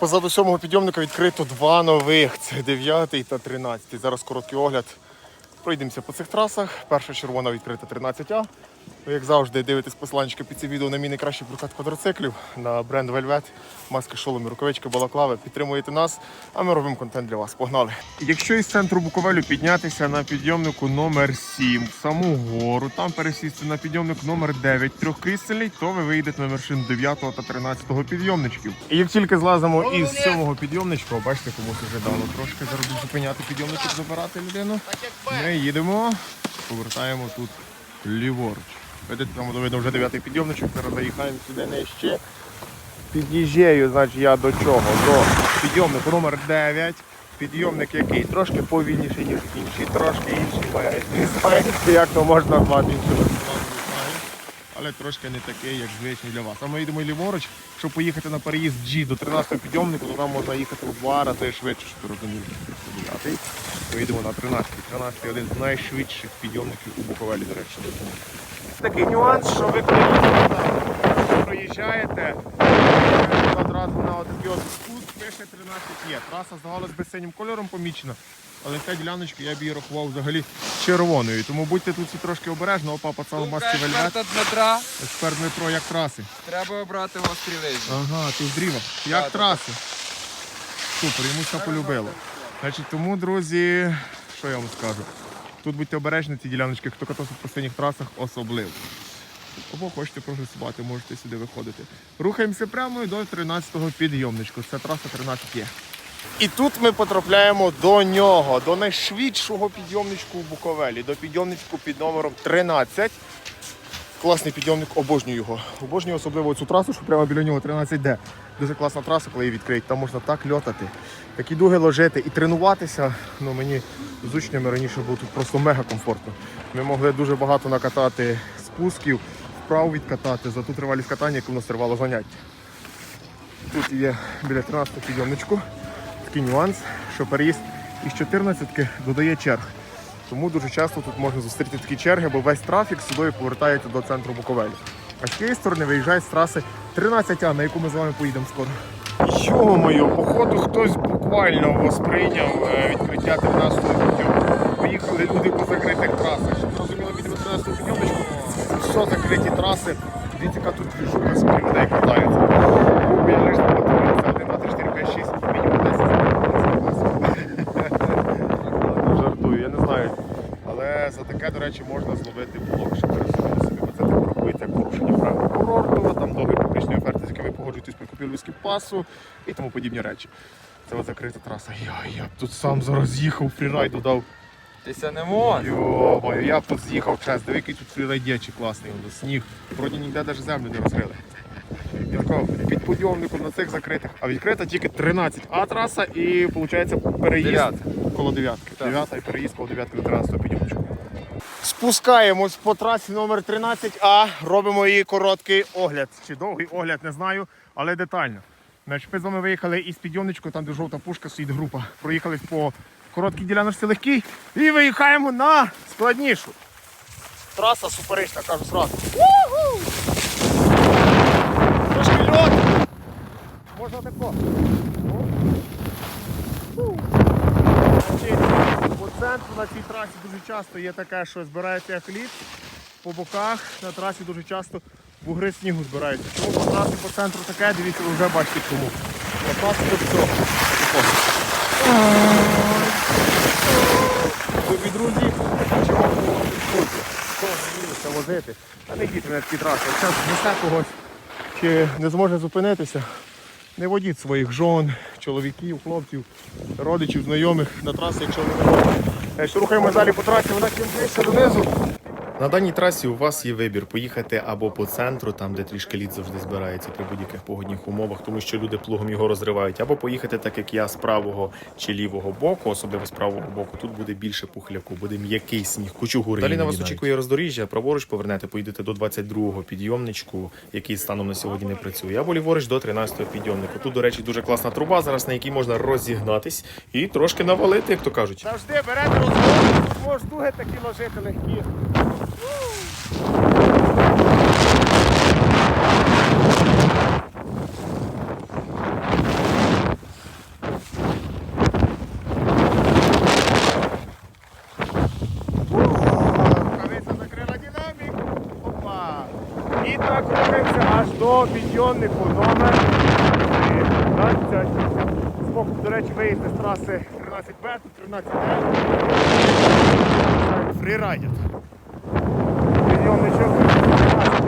Позаду сьомого підйомника відкрито два нових. Це 9 та 13. Зараз короткий огляд. Пройдемося по цих трасах. Перша червона відкрита 13А. Ви, як завжди, дивитесь посиланчики під це відео на мій найкращий прокат квадроциклів на бренд Velvet, маски, шоломи, рукавички, балаклави. Підтримуєте нас, а ми робимо контент для вас. Погнали! Якщо із центру Буковелю піднятися на підйомнику номер 7 в саму гору, там пересісти на підйомник номер 9 трьохкрісельний, то ви вийдете на вершину 9 та 13 підйомничків. І як тільки злазимо із сьомого підйомничка, бачите, комусь вже дало трошки зараз зупиняти підйомничок, забирати людину. Ми їдемо, повертаємо тут ліворуч. Видите, там видно вже дев'ятий підйомничок, зараз заїхаємо сюди нижче. Під'їжджаю, значить я до чого? До підйомнику номер 9. Підйомник, який трошки повільніший, ніж інший, трошки інший знаю, як то можна назвати іншим знаю. Але трошки не такий, як звичний для вас. А ми йдемо ліворуч, щоб поїхати на переїзд G до 13-го підйомнику, то там можна їхати в два рази швидше, щоб 9. Поїдемо на 13. 13 один з найшвидших підйомників у Буковелі, до речі. Такий нюанс, що ви коли проїжджаєте, одразу на от спуск пише 13 є. Траса здавалась би синім кольором помічена, але ця діляночка я б її рахував взагалі червоною. Тому будьте тут всі трошки обережно, опа, пацан в масці вельвет. Дмитра, Експерт Дмитро, як траси. треба обрати гострі лижі. Ага, ти в дрівах. Як траси. Супер, йому все полюбило. Значить, тому, друзі, що я вам скажу? Тут будьте обережні ці діляночки, хто катався по синіх трасах, особливо. Або хочете прогресувати, можете сюди виходити. Рухаємося прямо до 13-го підйомничку. Це траса 13 є. І тут ми потрапляємо до нього, до найшвидшого підйомничку в Буковелі, до підйомничку під номером 13. Класний підйомник, обожнюю його. Обожнюю особливо цю трасу, що прямо біля нього 13D. Дуже класна траса, коли її відкриють. Там можна так льотати, такі дуги ложити і тренуватися. Ну мені з учнями раніше було тут просто мега комфортно. Ми могли дуже багато накатати спусків, вправ відкатати за ту тривалість катання, яку в нас тривало занять. Тут є біля 13 підйомничку такий нюанс, що переїзд із 14 додає черг. Тому дуже часто тут можна зустріти такі черги, бо весь трафік сюди повертається до центру Буковелі. А з цієї сторони виїжджає з траси 13А, на яку ми з вами поїдемо скоро. Йо-моє, походу хтось буквально восприйняв е, відкриття 13-го підйому. Поїхали люди по закритих трасах. Щоб зрозуміло, від 13-го підйомничку, що закриті траси. Дивіться, яка тут двіжука з людей катається. Ну, Я лише подивився, 1, 2, 3, 4, 5, 6, мінімум 10 Жартую, я не знаю. Але за таке, до речі, можна зловити блок, щоб ви розуміли собі, бо це так рахується як порушення правил курорту, там договір публічної ви при купівлі пасу і тому подібні речі. Це от закрита траса. Я, я б тут сам зараз їхав, фрірайду дав. Тися не можна. Йо, я б тут з'їхав час, диви, який тут фрірайдячий класний, сніг. Вроді ніде навіть землю не розрили. Ярко, під підйомником на цих закритих, а відкрита тільки 13 А траса і виходить переїзд коло дев'ятки. Дев'ята і переїзд коло дев'ятки до 13 підйомчику. Спускаємось по трасі номер 13А, робимо її короткий огляд. Чи довгий огляд, не знаю, але детально. Значить, ми з вами виїхали із підйомничку, там де жовта пушка стоїть група. Проїхали по короткій діляночці легкій і виїхаємо на складнішу. Траса суперечна, кажу зразу. Трошки льот. Можна тако. Значить, По центру на цій трасі дуже часто є таке, що збирається хліб. По боках на трасі дуже часто бугри снігу збираються. Чому по трасі по центру таке, дивіться, ви вже бачите чому. По трасі тут все. Любі друзі, чого це возити. А не йдіть на такі траси. Якщо несе когось чи не зможе зупинитися, не водіть своїх жон, чоловіків, хлопців, родичів, знайомих на трасі, якщо вони. Якщо рухаємо далі по трасі, вона чим ближче донизу. На даній трасі у вас є вибір поїхати або по центру, там де трішки лід завжди збирається при будь-яких погодних умовах, тому що люди плугом його розривають, або поїхати так, як я з правого чи лівого боку, особливо з правого боку. Тут буде більше пухляку, буде м'який сніг, кучугури. Далі на вас очікує роздоріжжя. Праворуч повернете, поїдете до 22-го підйомничку, який станом на сьогодні не працює, або ліворуч до 13-го підйомнику. Тут, до речі, дуже класна труба, зараз на якій можна розігнатись і трошки навалити, як то кажуть. Завжди берете розгон, дуги такі ложити легкі. Підйомнику номер 13. Збоку, до речі, виїзд з траси 13Б, тут 13Д. Фрірайдер. Підйомничок 13.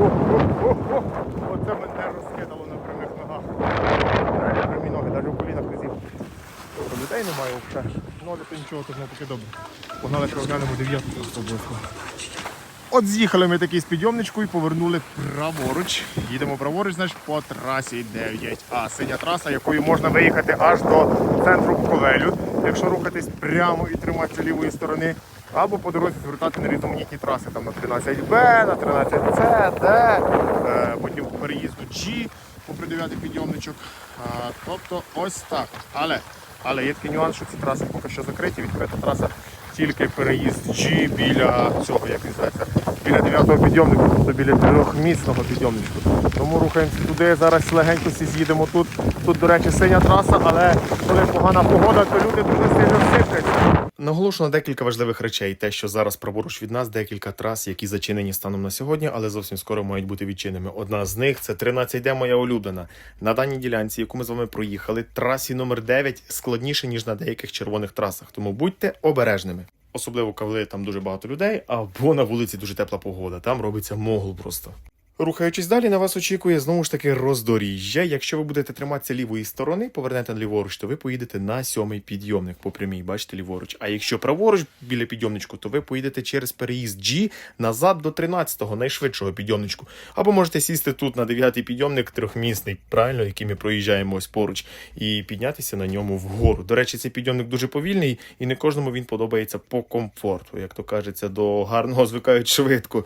О-о-о-о. Оце мене розкидало на прямих ногах. Прямі ноги, навіть у колінах разів. Добре, людей немає взагалі. Ну, то нічого, то знову таки добре. Погнали, що оглянемо дев'ятку обов'язково. От з'їхали ми таки з підйомничку і повернули праворуч. Їдемо праворуч, значить, по трасі 9А. Синя траса, якою можна виїхати аж до центру Буковелю, якщо рухатись прямо і триматися лівої сторони. Або по дорозі звертати на різноманітні траси, там на 13Б, на 13С, Д, е, потім переїзду G, попри 9 підйомничок. Тобто ось так. Але, але є такий нюанс, що ці траси поки що закриті, відкрита траса тільки переїзд G біля цього, як він зветься, біля 9-го підйомнику, тобто біля трьохмісного підйомничку. Тому рухаємося туди, зараз легенько всі з'їдемо тут. Тут, до речі, синя траса, але коли погана погода, то люди дуже сильно сипляться. Наголошено декілька важливих речей. Те, що зараз праворуч від нас декілька трас, які зачинені станом на сьогодні, але зовсім скоро мають бути відчинені. Одна з них це 13D, моя улюблена. На даній ділянці, яку ми з вами проїхали, трасі номер 9 складніше ніж на деяких червоних трасах. Тому будьте обережними. Особливо коли там дуже багато людей, або на вулиці дуже тепла погода. Там робиться могл просто. Рухаючись далі, на вас очікує знову ж таки роздоріжжя. Якщо ви будете триматися лівої сторони, повернете ліворуч, то ви поїдете на сьомий підйомник по прямій, бачите, ліворуч. А якщо праворуч біля підйомничку, то ви поїдете через переїзд G назад до 13-го, найшвидшого підйомничку. Або можете сісти тут на 9-й підйомник, трьохмісний, правильно, який ми проїжджаємо ось поруч, і піднятися на ньому вгору. До речі, цей підйомник дуже повільний, і не кожному він подобається по комфорту. Як то кажеться, до гарного звикають швидко.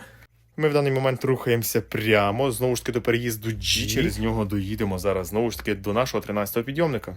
Ми в даний момент рухаємося прямо, знову ж таки до переїзду G. Через нього доїдемо зараз знову ж таки до нашого 13-го підйомника.